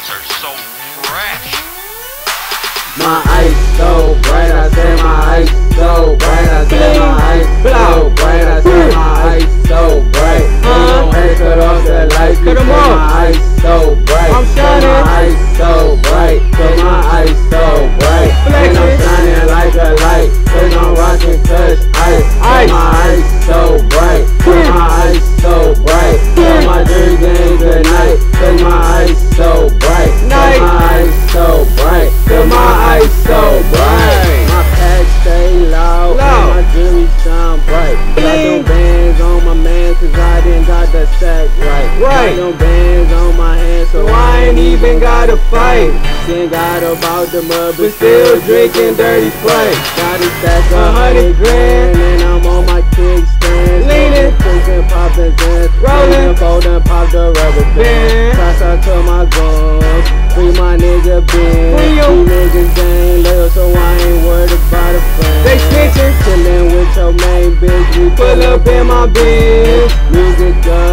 ice are so fresh. My ice so bright, I said my ice so bright, I said my ice so bright, I said my ice so bright. Uh-huh. Ain't no head cut off the lights, Cut 'em because off. Right. Right. Got them bands on my hands, So I ain't even gotta fight. Then got about the mud, But still drinking dirty Sprite. Got A a hundred hundred grand, and I'm on my kickstand. Leaning. pushing, popping, dance, Rolling. folding, pop the rubber band. Shots out to my guns, free my nigga Ben. These niggas ain't loyal, so I ain't worried about a friend. They snitching. chilling with your main bitch, we Pull up in my biz. Music up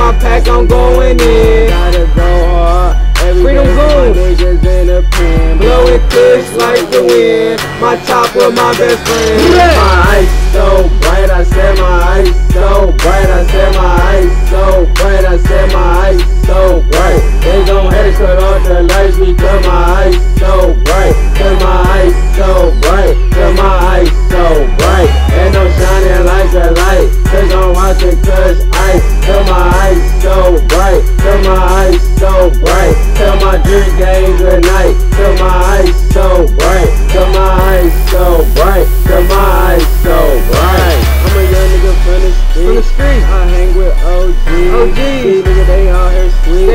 my pack, I'm going in. Gotta go hard. Every Freedom zones. niggas in the pen. Blowing kush like the wind. My chopper, my best friend. My ice so bright, I said my ice so bright, I said my ice so bright, I said my ice so bright. They gon' have to cut off the lights because my ice so bright, cause my ice so bright, cause my ice so bright. And I'm shining like a light, cause I'm watching cause my ice so bright, cause my ice so bright. Tell my drink game good night, cause my ice so bright, cause my ice so bright, cause my ice so bright. I'm a young nigga from the street. From the street. I hang with. OGs. These niggas, they out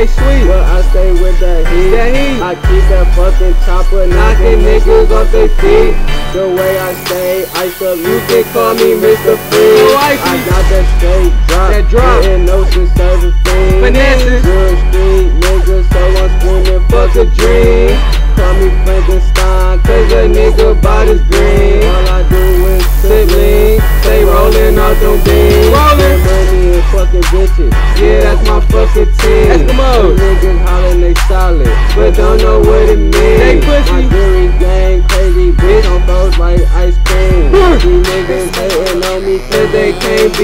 here sweet. But I stay with that heat. That heat. I keep that fucking chopper Knocking niggas off their feet. The way I stay, ice up, you can call me Mr. Free. I got that straight drop. That drop. And serving fiends. Finessing. Real street niggas, so I'm screaming, fuck a dream. Call me Frankenstein, cause a nigga bought his green. All I do is sip lean, stay rolling out them beans. Rollin'. Spend money and fucking bitches. Yeah, that's my fucking team. Don't know what it means. They pussy. Jewelry gang crazy bitch on those like ice cream. These niggas hating on me cause they can't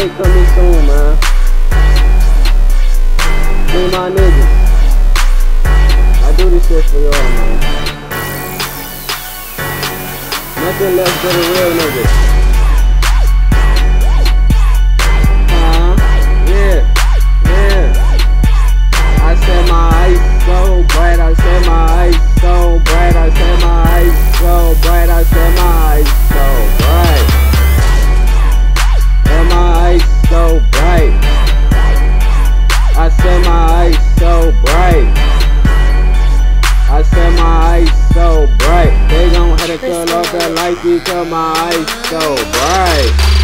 Mixtape coming soon, man. Me my niggas. I do this shit for y'all, man. Nothing less but a real nigga. To cut off the lights because my ice so bright.